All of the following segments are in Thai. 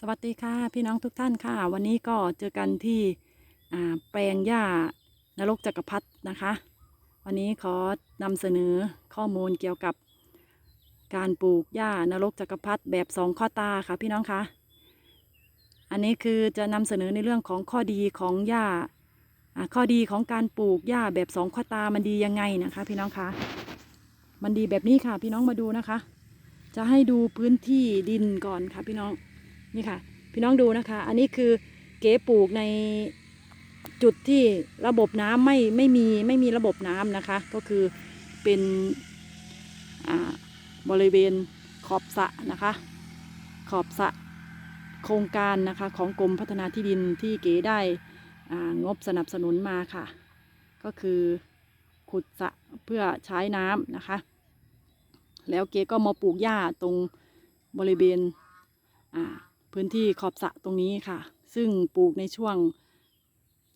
สวัสดีค่ะ พี่น้องทุกท่านค่ะ วันนี้ก็เจอกันที่แปลงหญ้านรกจักรพรรดินะคะ วันนี้ขอนำเสนอข้อมูลเกี่ยวกับ การปลูกหญ้านรกจักรพรรดิแบบสองข้อตาค่ะพี่น้องคะอันนี้คือจะนำเสนอในเรื่องของข้อดีของหญ้าข้อดีของการปลูกหญ้าแบบสองข้อตามันดียังไงนะคะ พี่น้องคะมันดีแบบนี้ค่ะ พี่น้องมาดูนะคะ จะให้ดูพื้นที่ดินก่อนค่ะพี่น้อง นี่ค่ะ พี่น้องดูนะคะ อันนี้คือเก๋ปลูกในจุดที่ระบบน้ำไม่ไม่มีไม่มีระบบน้ำนะคะ ก็คือเป็นบริเวณขอบสะนะคะ ขอบสะโครงการนะคะของกรมพัฒนาที่ดินที่เก๋ได้งบสนับสนุนมาค่ะ ก็คือขุดสะเพื่อใช้น้ำนะคะ แล้วเก๋ก็มาปลูกหญ้าตรงบริเวณอ่า พื้นที่ขอบสระตรงนี้ค่ะ ซึ่งปลูกในช่วง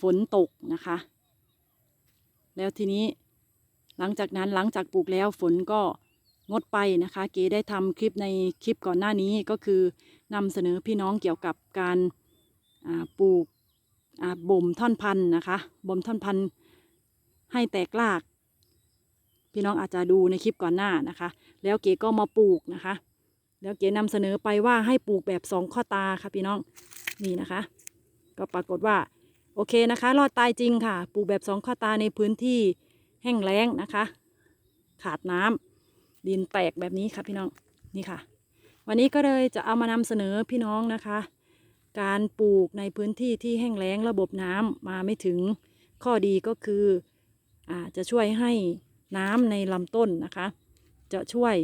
ฝนตกนะคะ แล้วทีนี้หลังจากนั้นหลังจากปลูกแล้วฝนก็งดไปนะคะ เก๋ได้ทำคลิปในคลิปก่อนหน้านี้ก็คือนำเสนอพี่น้องเกี่ยวกับการปลูกบ่มท่อนพันธุ์นะคะบ่มท่อนพันธุ์ให้แตกราก พี่น้องอาจจะดูในคลิปก่อนหน้านะคะ แล้วเก๋ก็มาปลูกนะคะ แล้วเก๋นำเสนอไปว่าให้ปลูกแบบสองข้อตาค่ะพี่น้องนี่นะคะ ก็ปรากฏว่าโอเคนะคะ รอดตายจริงค่ะ ปลูกแบบสองข้อตาในพื้นที่แห้งแล้งนะคะ ขาดน้ำดินแตกแบบนี้ค่ะพี่น้องนี่ค่ะ วันนี้ก็เลยจะเอามานำเสนอพี่น้องนะคะ การปลูกในพื้นที่ที่แห้งแล้งระบบน้ำมาไม่ถึงข้อดีก็คืออาจะช่วยให้น้ำในลำต้นนะคะ จะช่วย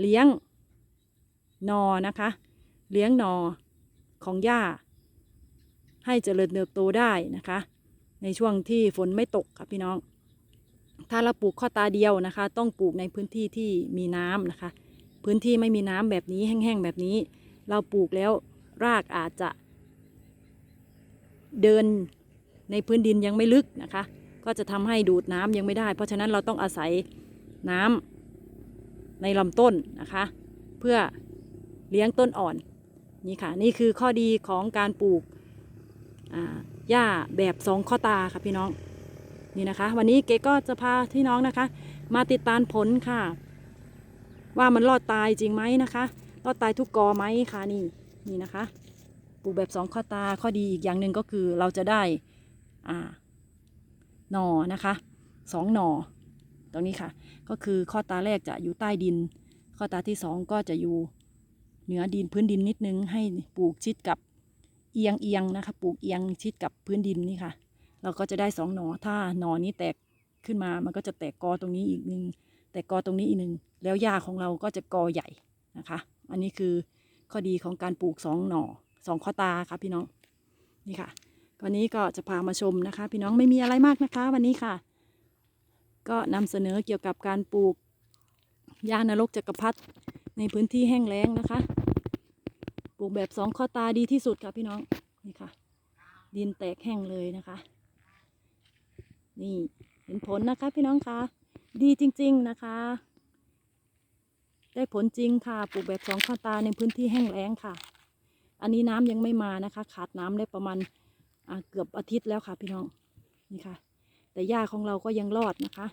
เลี้ยง นอนะคะ เลี้ยงนอของหญ้า ให้เจริญเติบโตได้นะคะ ในช่วงที่ฝนไม่ตกค่ะพี่น้อง ถ้าเราปลูกข้อตาเดียวนะคะ ต้องปลูกในพื้นที่ที่มีน้ำนะคะ พื้นที่ไม่มีน้ำแบบนี้แห้งๆแบบนี้ เราปลูกแล้วรากอาจจะ เดินในพื้นดินยังไม่ลึกนะคะ ก็จะทำให้ดูดน้ำยังไม่ได้ เพราะฉะนั้นเราต้องอาศัยน้ำในลำต้นนะคะ เพื่อ เลี้ยงต้นอ่อนนี่ค่ะนี่คือข้อดีของการปลูกหญ้าแบบสองข้อตาค่ะพี่น้องนี่นะคะ วันนี้เก๋ก็จะพาพี่น้องนะคะ มาติดตามผลค่ะ ว่ามันรอดตายจริงไหมนะคะรอดตายทุกกอไหมค่ะนี่นี่นะคะ ปลูกแบบสองข้อตาข้อดีอีกอย่างหนึ่งก็คือเราจะได้อ่าหน่อนะคะสองหน่อตรงนี้ค่ะ ก็คือข้อตาแรกจะอยู่ใต้ดิน ข้อตาที่สองก็จะอยู่ เหนือดินพื้นดินนิดนึง ให้ปลูกชิดกับเอียงเอียงนะคะ ปลูกเอียงชิดกับพื้นดินนี่ค่ะ เราก็จะได้สองหนอถ้าหนอนี้แตกขึ้นมามันก็จะแตกกอตรงนี้อีกหนึ่งแตกกอตรงนี้อีกหนึ่งแล้วหญ้าของเราก็จะกอใหญ่นะคะ อันนี้คือข้อดีของการปลูกสองหนอสองข้อตาค่ะพี่น้องนี่ค่ะวันนี้ก็จะพามาชมนะคะ พี่น้องไม่มีอะไรมากนะคะ วันนี้ค่ะ ก็นำเสนอเกี่ยวกับการปลูกหญ้านรกจักรพรรดิในพื้นที่แห้งแล้งนะคะ ปลูกแบบสองข้อตาดีที่สุดค่ะพี่น้อง นี่ค่ะ ดินแตกแห้งเลยนะคะ นี่เห็นผลนะคะพี่น้องคะดีจริง ๆนะคะ ได้ผลจริงค่ะปลูกแบบสองข้อตาในพื้นที่แห้งแล้งค่ะ อันนี้น้ำยังไม่มานะคะ ขาดน้ำได้ประมาณเกือบอาทิตย์แล้วค่ะพี่น้องนี่ค่ะ แต่หญ้าของเราก็ยังรอดนะคะ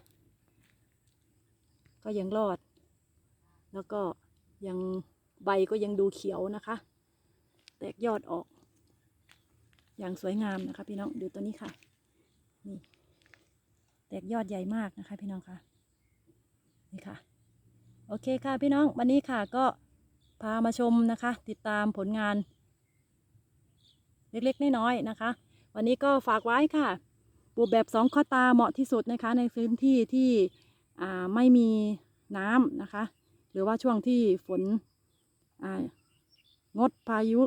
ก็ยังรอด แล้วก็ยังใบก็ยังดูเขียวนะคะ กยอดออก อย่างสวยงามนะคะ พี่น้องดูตัวนี้ค่ะ นี่ แตกยอดใหญ่มากนะคะ พี่น้องค่ะ นี่ค่ะ โอเคค่ะพี่น้องวันนี้ค่ะก็พามาชมนะคะ ติดตามผลงาน เล็กๆน้อยๆนะคะ วันนี้ก็ฝากไว้ค่ะปลูกแบบสองข้อตาเหมาะที่สุดนะคะ ในพื้นที่ที่ไม่มีน้ำนะคะ หรือว่าช่วงที่ฝนงดพายุ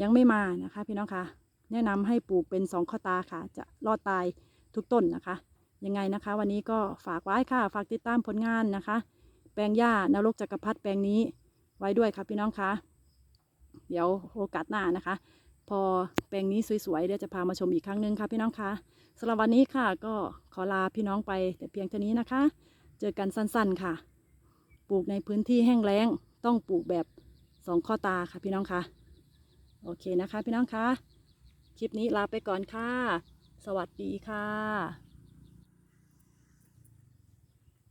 ยังไม่มานะคะพี่น้องคะแนะนำให้ปลูกเป็นสองข้อตาค่ะ จะรอดตายทุกต้นนะคะ ยังไงนะคะ วันนี้ก็ฝากไว้ค่ะ ฝากติดตามผลงานนะคะ แปลงหญ้านรกจักรพรรดิแปลงนี้ไว้ด้วยค่ะพี่น้องคะเดี๋ยวโอกาสหน้านะคะ พอแปลงนี้สวยๆเดี๋ยวจะพามาชมอีกครั้งหนึ่งค่ะพี่น้องคะสำหรับวันนี้ค่ะ ก็ขอลาพี่น้องไปแต่เพียงเท่านี้นะคะ เจอกันสั้นๆค่ะ ปลูกในพื้นที่แห้งแล้ง ต้องปลูกแบบองข้อตาค่ะพี่น้องคะ โอเคนะคะ พี่น้องคะ คลิปนี้ลาไปก่อนค่ะ สวัสดีค่ะ